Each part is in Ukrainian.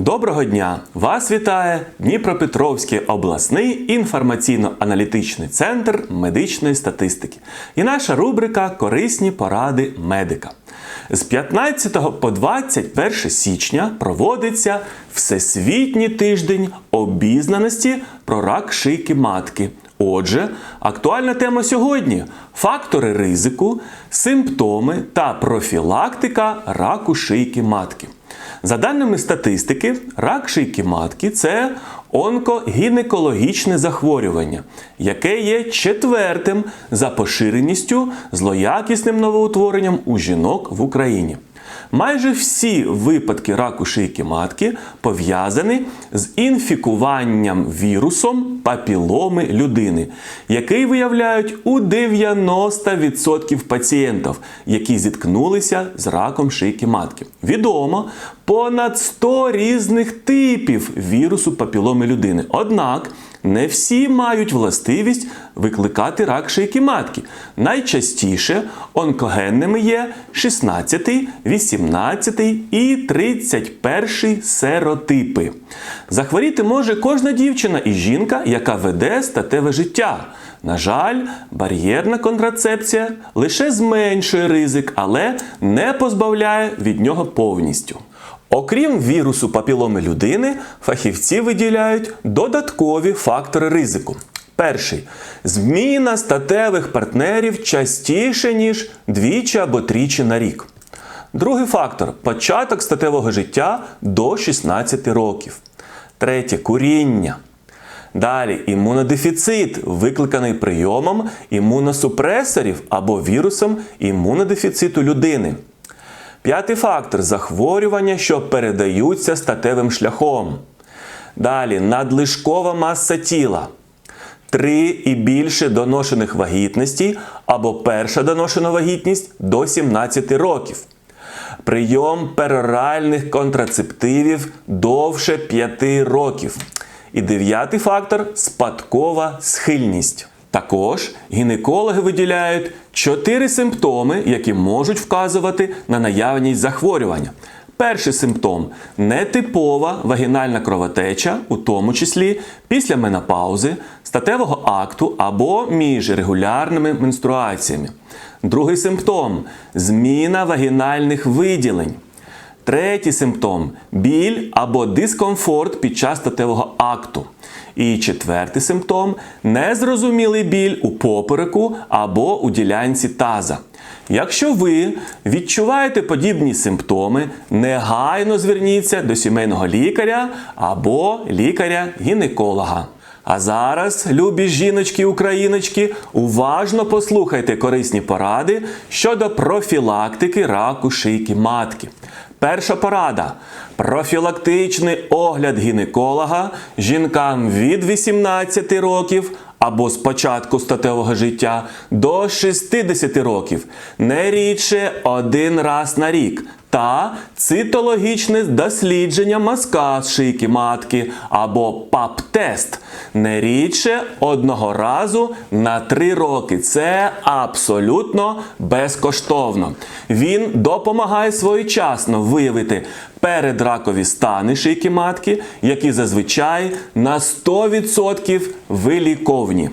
Доброго дня! Вас вітає Дніпропетровський обласний інформаційно-аналітичний центр медичної статистики і наша рубрика Корисні поради медика. З 15 по 21 січня проводиться Всесвітній тиждень обізнаності про рак шийки матки. Отже, актуальна тема сьогодні фактори ризику, симптоми та профілактика раку шийки матки. За даними статистики, рак шийки матки це онкогінекологічне захворювання, яке є четвертим за поширеністю злоякісним новоутворенням у жінок в Україні. Майже всі випадки раку шийки матки пов'язані з інфікуванням вірусом папіломи людини, який виявляють у 90% пацієнтів, які зіткнулися з раком шийки матки. Відомо понад 100 різних типів вірусу папіломи людини. Однак не всі мають властивість викликати рак шийки матки. Найчастіше онкогенними є 16, 18 і 31 серотипи. Захворіти може кожна дівчина і жінка, яка веде статеве життя. На жаль, бар'єрна контрацепція лише зменшує ризик, але не позбавляє від нього повністю. Окрім вірусу папіломи людини, фахівці виділяють додаткові фактори ризику. Перший зміна статевих партнерів частіше, ніж двічі або тричі на рік. Другий фактор початок статевого життя до 16 років. Третє куріння. Далі імунодефіцит, викликаний прийомом імуносупресорів або вірусом імунодефіциту людини. П'ятий фактор захворювання, що передаються статевим шляхом. Далі надлишкова маса тіла. Три і більше доношених вагітностей або перша доношена вагітність до 17 років. Прийом пероральних контрацептивів довше 5 років. І дев'ятий фактор спадкова схильність. Також гінекологи виділяють чотири симптоми, які можуть вказувати на наявність захворювання. Перший симптом нетипова вагінальна кровотеча, у тому числі після менопаузи, статевого акту або між регулярними менструаціями. Другий симптом зміна вагінальних виділень. Третій симптом біль або дискомфорт під час статевого акту. І четвертий симптом незрозумілий біль у попереку або у ділянці таза. Якщо ви відчуваєте подібні симптоми, негайно зверніться до сімейного лікаря або лікаря-гінеколога. А зараз, любі жіночки-україночки, уважно послухайте корисні поради щодо профілактики раку шийки матки. Перша порада. Профілактичний огляд гінеколога жінкам від 18 років або з початку статевого життя до 60 років, не рідше один раз на рік. Та цитологічне дослідження мазка з шийки матки або ПАП-тест не рідше одного разу на 3 роки. Це абсолютно безкоштовно. Він допомагає своєчасно виявити передракові стани шийки матки, які зазвичай на 100% виліковні.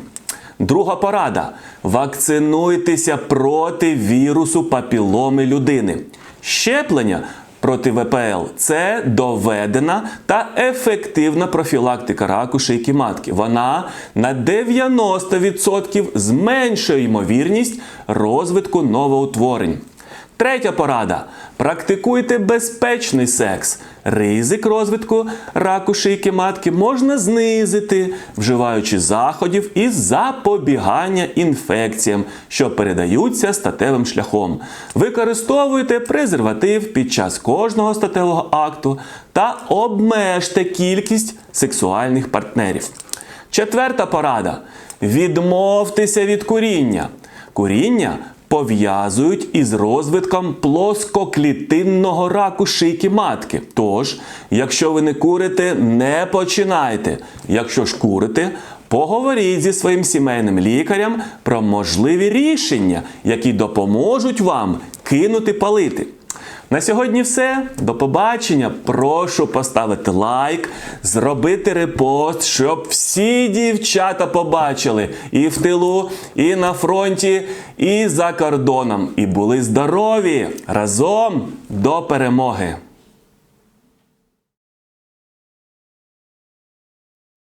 Друга порада: вакцинуйтеся проти вірусу папіломи людини. Щеплення проти ВПЛ це доведена та ефективна профілактика раку шийки матки. Вона на 90% зменшує ймовірність розвитку новоутворень. Третя порада. Практикуйте безпечний секс. Ризик розвитку раку шийки матки можна знизити, вживаючи заходів із запобігання інфекціям, що передаються статевим шляхом. Використовуйте презерватив під час кожного статевого акту та обмежте кількість сексуальних партнерів. Четверта порада. Відмовтеся від куріння. Куріння пов'язують із розвитком плоскоклітинного раку шийки матки. Тож, якщо ви не курите, не починайте. Якщо ж курите, поговоріть зі своїм сімейним лікарем про можливі рішення, які допоможуть вам кинути палити. На сьогодні все. До побачення. Прошу поставити лайк, зробити репост, щоб всі дівчата побачили і в тилу, і на фронті, і за кордоном. І були здорові разом до перемоги.